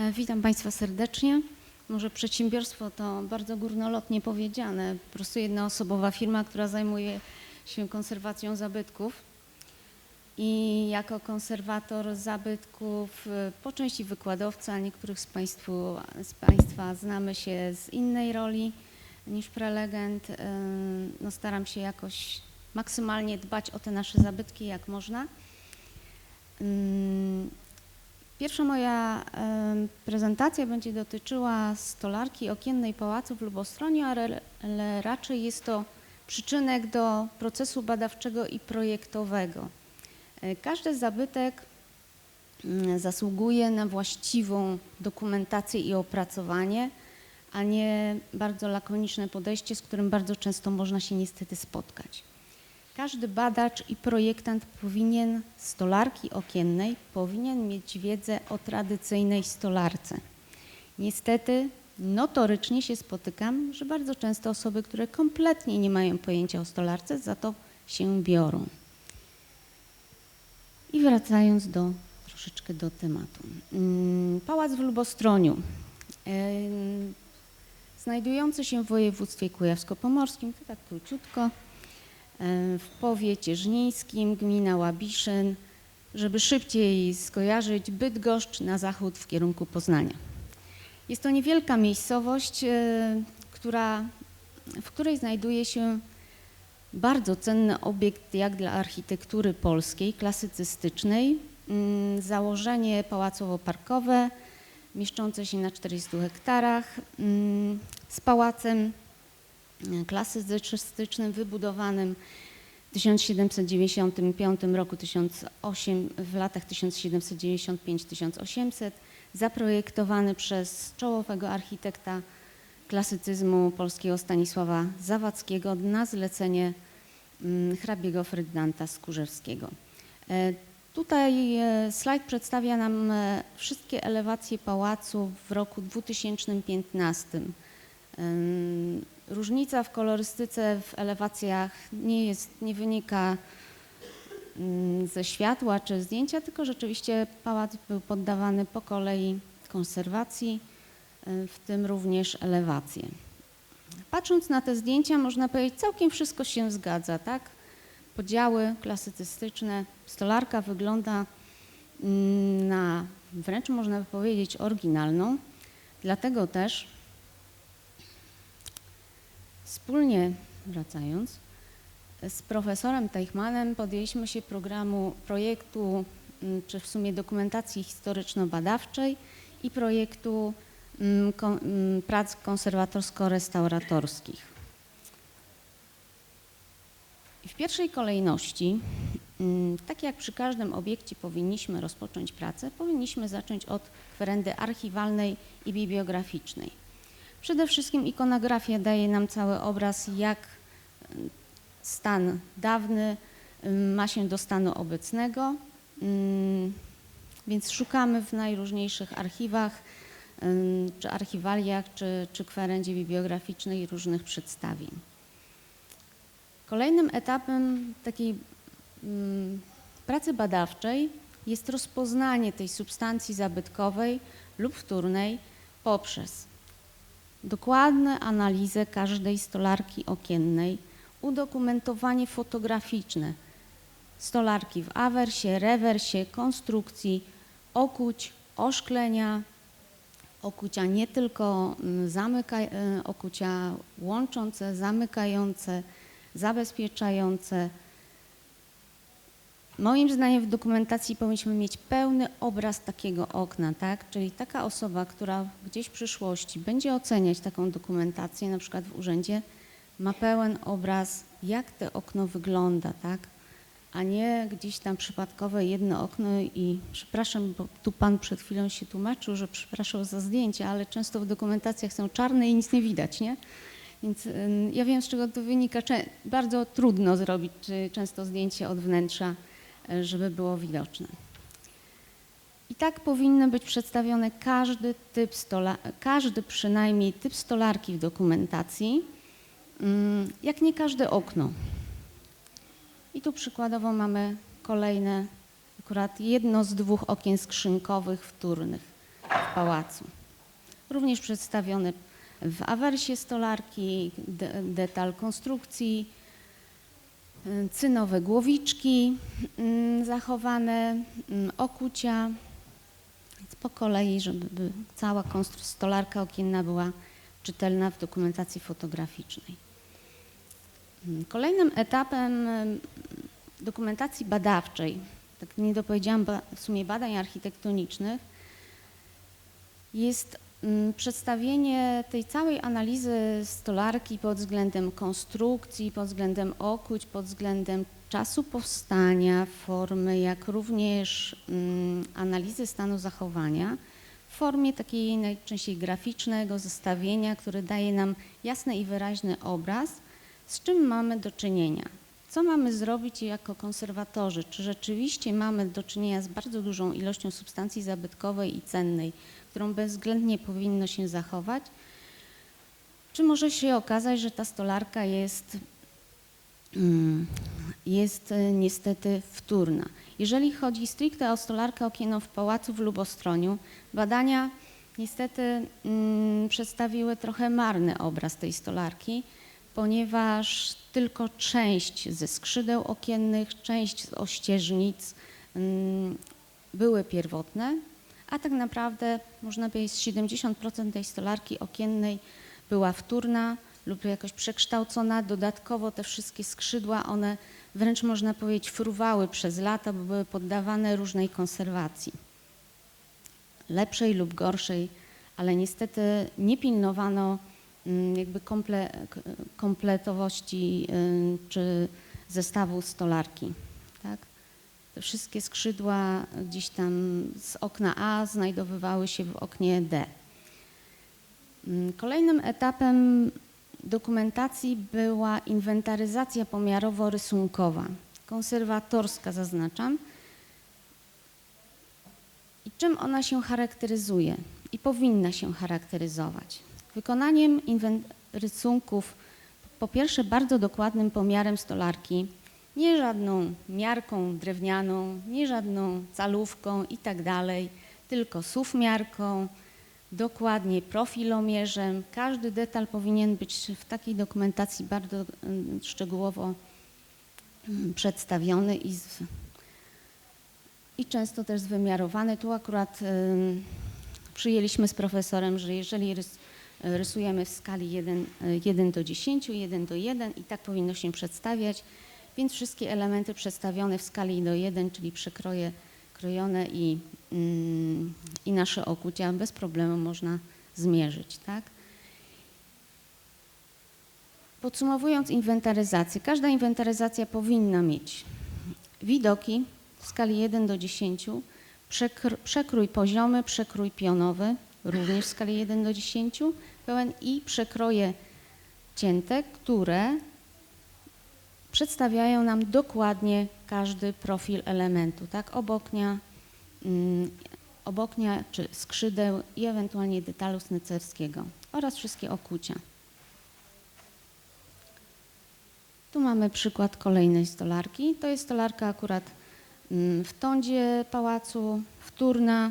E, Witam Państwa serdecznie. Może przedsiębiorstwo to bardzo górnolotnie powiedziane. Po prostu jednoosobowa firma, która zajmuje się konserwacją zabytków. I jako konserwator zabytków, e, po części wykładowca, niektórych z, państwu, z Państwa znamy się z innej roli niż prelegent. E, No staram się jakoś maksymalnie dbać o te nasze zabytki jak można. Pierwsza moja prezentacja będzie dotyczyła stolarki okiennej Pałacu w Lubostronie, ale, ale raczej jest to przyczynek do procesu badawczego i projektowego. E, Każdy zabytek mm, zasługuje na właściwą dokumentację i opracowanie, a nie bardzo lakoniczne podejście, z którym bardzo często można się niestety spotkać. Każdy badacz i projektant powinien stolarki okiennej powinien mieć wiedzę o tradycyjnej stolarce. Niestety notorycznie się spotykam, że bardzo często osoby, które kompletnie nie mają pojęcia o stolarce, za to się biorą. I wracając do troszeczkę do tematu. Mm, Pałac w Lubostroniu. Znajdujący się w województwie kujawsko-pomorskim, to tak króciutko, w powiecie żnińskim, gmina Łabiszyn, żeby szybciej skojarzyć Bydgoszcz na zachód w kierunku Poznania. Jest to niewielka miejscowość, e, która, w której znajduje się bardzo cenny obiekt jak dla architektury polskiej, klasycystycznej. Mm, Założenie pałacowo-parkowe, mieszczące się na 40 hektarach, mm, z pałacem e, klasycystycznym wybudowanym w 1795 roku 1008, w latach 1795-1800, zaprojektowany przez czołowego architekta klasycyzmu polskiego Stanisława Zawadzkiego na zlecenie mm, hrabiego Ferdynanda Skórzewskiego. E, Tutaj e, slajd przedstawia nam e, wszystkie elewacje pałacu w roku 2015. Różnica w kolorystyce w elewacjach nie, jest, nie wynika ze światła czy zdjęcia, tylko rzeczywiście pałac był poddawany po kolei konserwacji, w tym również elewacje. Patrząc na te zdjęcia, można powiedzieć, całkiem wszystko się zgadza, tak? Podziały klasycystyczne, stolarka wygląda na wręcz można by powiedzieć oryginalną, dlatego też Wspólnie wracając, z profesorem Teichmanem podjęliśmy się programu projektu, mm, czy w sumie dokumentacji historyczno-badawczej i projektu mm, mm, prac konserwatorsko-restauratorskich. W pierwszej kolejności, tak jak przy każdym obiekcie powinniśmy rozpocząć pracę, powinniśmy zacząć od kwerendy archiwalnej i bibliograficznej. Przede wszystkim ikonografia daje nam cały obraz, jak stan dawny ma się do stanu obecnego, więc szukamy w najróżniejszych archiwach, czy archiwaliach, czy, czy kwerendzie bibliograficznej różnych przedstawień. Kolejnym etapem takiej pracy badawczej jest rozpoznanie tej substancji zabytkowej lub wtórnej poprzez dokładne analizę każdej stolarki okiennej, udokumentowanie fotograficzne stolarki w awersie, rewersie, konstrukcji, okuć, oszklenia, okucia nie tylko mm, zamyka, y, okucia łączące, zamykające, zabezpieczające. Moim zdaniem w dokumentacji powinniśmy mieć pełny obraz takiego okna, tak? Czyli taka osoba, która gdzieś w przyszłości będzie oceniać taką dokumentację, na przykład w urzędzie, ma pełen obraz, jak to okno wygląda, tak? A nie gdzieś tam przypadkowe jedno okno i przepraszam, bo tu pan przed chwilą się tłumaczył, że przepraszał za zdjęcia, ale często w dokumentacjach są czarne i nic nie widać, nie? Więc ja wiem, z czego to wynika. Bardzo trudno zrobić często zdjęcie od wnętrza, żeby było widoczne. I tak powinny być przedstawione każdy typ stola, każdy przynajmniej typ stolarki w dokumentacji, ym, jak nie każde okno. I tu przykładowo mamy kolejne, akurat jedno z dwóch okien skrzynkowych wtórnych w pałacu. Również przedstawione w awersie stolarki, de, detal konstrukcji, cynowe głowiczki mm, zachowane, mm, okucia, więc po kolei, żeby by cała stolarka okienna była czytelna w dokumentacji fotograficznej. Kolejnym etapem em, dokumentacji badawczej, tak nie dopowiedziałam w sumie badań architektonicznych, jest przedstawienie tej całej analizy stolarki pod względem konstrukcji, pod względem okuć, pod względem czasu powstania, formy, jak również mm, analizy stanu zachowania w formie takiej najczęściej graficznego zestawienia, które daje nam jasny i wyraźny obraz, z czym mamy do czynienia. Co mamy zrobić jako konserwatorzy? Czy rzeczywiście mamy do czynienia z bardzo dużą ilością substancji zabytkowej i cennej, którą bezwzględnie powinno się zachować? Czy może się okazać, że ta stolarka jest, mm, jest e, niestety wtórna? Jeżeli chodzi stricte o stolarkę okienną w Pałacu w Lubostroniu, badania niestety mm, przedstawiły trochę marny obraz tej stolarki, ponieważ tylko część ze skrzydeł okiennych, część z ościeżnic mm, były pierwotne, a tak naprawdę można powiedzieć, że 70% tej stolarki okiennej była wtórna lub jakoś przekształcona. Dodatkowo te wszystkie skrzydła, one wręcz można powiedzieć fruwały przez lata, bo były poddawane różnej konserwacji. Lepszej lub gorszej, ale niestety nie pilnowano mm, jakby komple, kompletowości y, czy zestawu stolarki. Te wszystkie skrzydła gdzieś tam z okna A znajdowywały się w oknie D. Mm, Kolejnym etapem dokumentacji była inwentaryzacja pomiarowo-rysunkowa, konserwatorska zaznaczam. I czym ona się charakteryzuje i powinna się charakteryzować? Wykonaniem rysunków, po pierwsze bardzo dokładnym pomiarem stolarki, nie żadną miarką drewnianą, nie żadną calówką i tak dalej, tylko suwmiarką, dokładnie profilomierzem. Każdy detal powinien być w takiej dokumentacji bardzo mm, szczegółowo mm, przedstawiony i, z, i często też zwymiarowany. Tu akurat przyjęliśmy z profesorem, że jeżeli rys, rysujemy w skali 1, 1 do 10, 1 do 1 i tak powinno się przedstawiać, więc wszystkie elementy przedstawione w skali do 1, czyli przekroje krojone i, mm, i nasze okucia bez problemu można zmierzyć. Tak? Podsumowując inwentaryzację, każda inwentaryzacja powinna mieć widoki w skali 1 do 10, przekr- przekrój poziomy, przekrój pionowy, również w skali 1 do 10 pełen i przekroje cięte, które przedstawiają nam dokładnie każdy profil elementu, tak? Oboknia, mm, oboknia czy skrzydeł i ewentualnie detalu snycerskiego oraz wszystkie okucia. Tu mamy przykład kolejnej stolarki. To jest stolarka akurat mm, w tądzie pałacu, wtórna.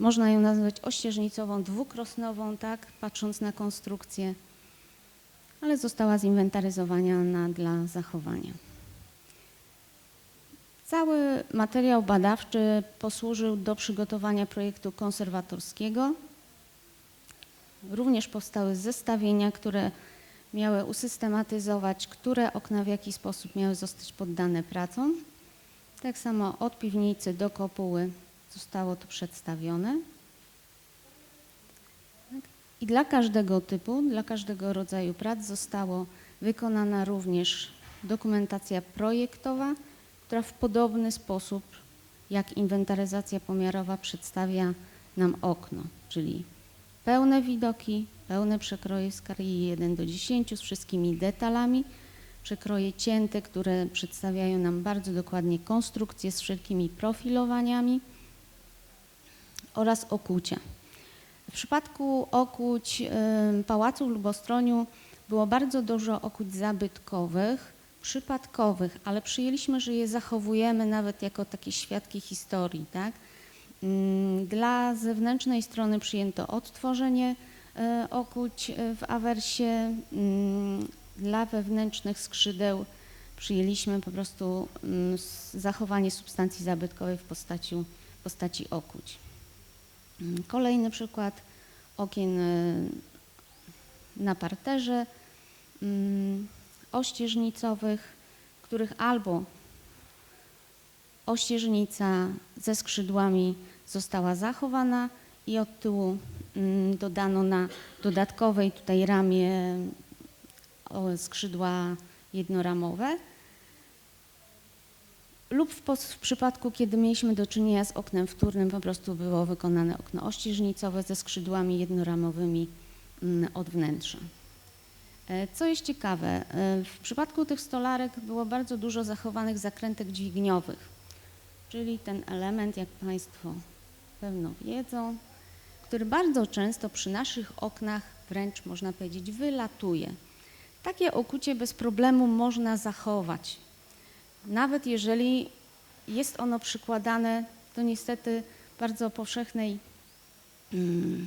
Można ją nazwać ościeżnicową, dwukrosnową, tak, patrząc na konstrukcję, ale została zinwentaryzowana dla zachowania. Cały materiał badawczy posłużył do przygotowania projektu konserwatorskiego. Również powstały zestawienia, które miały usystematyzować, które okna w jaki sposób miały zostać poddane pracom. Tak samo od piwnicy do kopuły zostało to przedstawione. I dla każdego typu, dla każdego rodzaju prac zostało wykonana również dokumentacja projektowa, która w podobny sposób jak inwentaryzacja pomiarowa przedstawia nam okno, czyli pełne widoki, pełne przekroje w skali 1 do 10 z wszystkimi detalami, przekroje cięte, które przedstawiają nam bardzo dokładnie konstrukcję z wszelkimi profilowaniami oraz okucia. Przypadku okuć y, Pałacu w Lubostroniu było bardzo dużo okuć zabytkowych, przypadkowych, ale przyjęliśmy, że je zachowujemy nawet jako takie świadki historii, tak? Mm, Dla zewnętrznej strony przyjęto odtworzenie e, okuć e, w awersie. Mm, Dla wewnętrznych skrzydeł przyjęliśmy po prostu mm, zachowanie substancji zabytkowej w postaci, postaci okuć. Mm, Kolejny przykład okien e, na parterze mm, ościeżnicowych, których albo ościeżnica ze skrzydłami została zachowana i od tyłu mm, dodano na dodatkowej tutaj ramie skrzydła jednoramowe. Lub w, w przypadku, kiedy mieliśmy do czynienia z oknem wtórnym, po prostu było wykonane okno ościeżnicowe ze skrzydłami jednoramowymi mm, od wnętrza. E, Co jest ciekawe, e, w przypadku tych stolarek było bardzo dużo zachowanych zakrętek dźwigniowych, czyli ten element, jak Państwo pewno wiedzą, który bardzo często przy naszych oknach wręcz można powiedzieć wylatuje. Takie okucie bez problemu można zachować. Nawet jeżeli jest ono przykładane do niestety bardzo powszechnej mm,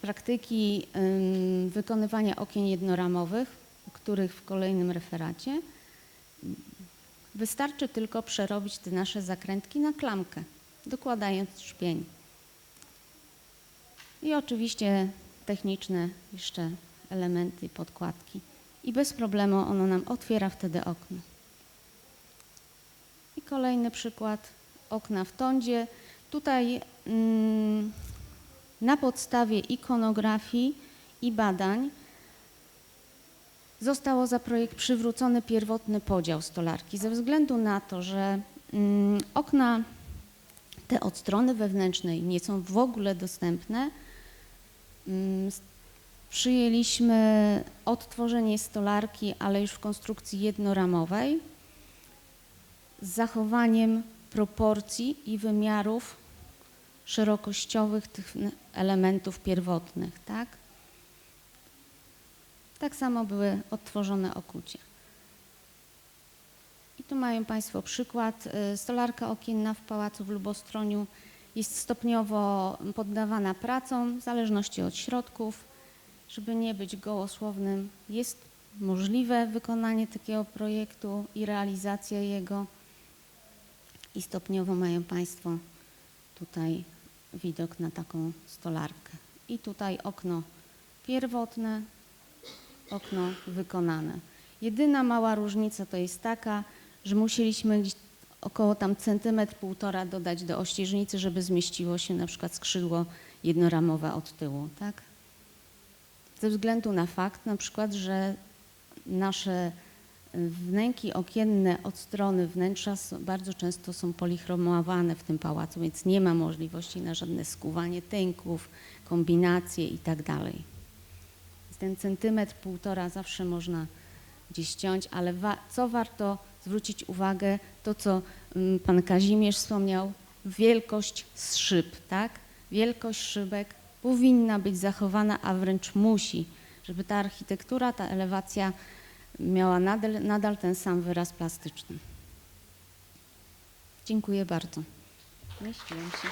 praktyki ym, wykonywania okien jednoramowych, o których w kolejnym referacie, wystarczy tylko przerobić te nasze zakrętki na klamkę, dokładając szpień. I oczywiście techniczne jeszcze elementy podkładki. I bez problemu ono nam otwiera wtedy okno. Kolejny przykład okna w tądzie. Tutaj mm, na podstawie ikonografii i badań zostało za projekt przywrócony pierwotny podział stolarki ze względu na to, że mm, okna te od strony wewnętrznej nie są w ogóle dostępne. Mm, Przyjęliśmy odtworzenie stolarki, ale już w konstrukcji jednoramowej z zachowaniem proporcji i wymiarów szerokościowych tych elementów pierwotnych, tak? Tak samo były odtworzone okucie. I tu mają Państwo przykład. y, Stolarka okienna w Pałacu w Lubostroniu jest stopniowo poddawana pracom w zależności od środków. Żeby nie być gołosłownym, jest możliwe wykonanie takiego projektu i realizacja jego. I stopniowo mają Państwo tutaj widok na taką stolarkę. I tutaj okno pierwotne, okno wykonane. Jedyna mała różnica to jest taka, że musieliśmy około tam centymetr, półtora dodać do ościeżnicy, żeby zmieściło się na przykład skrzydło jednoramowe od tyłu, tak? Ze względu na fakt na przykład, że nasze wnęki okienne od strony wnętrza bardzo często są polichromowane w tym pałacu, więc nie ma możliwości na żadne skuwanie tynków, kombinacje i tak Ten centymetr, półtora zawsze można gdzieś ściąć, ale wa- co warto zwrócić uwagę, to co mm, pan Kazimierz wspomniał, wielkość szyb, tak? Wielkość szybek powinna być zachowana, a wręcz musi, żeby ta architektura, ta elewacja miała nadal, nadal ten sam wyraz plastyczny. Dziękuję bardzo. Się.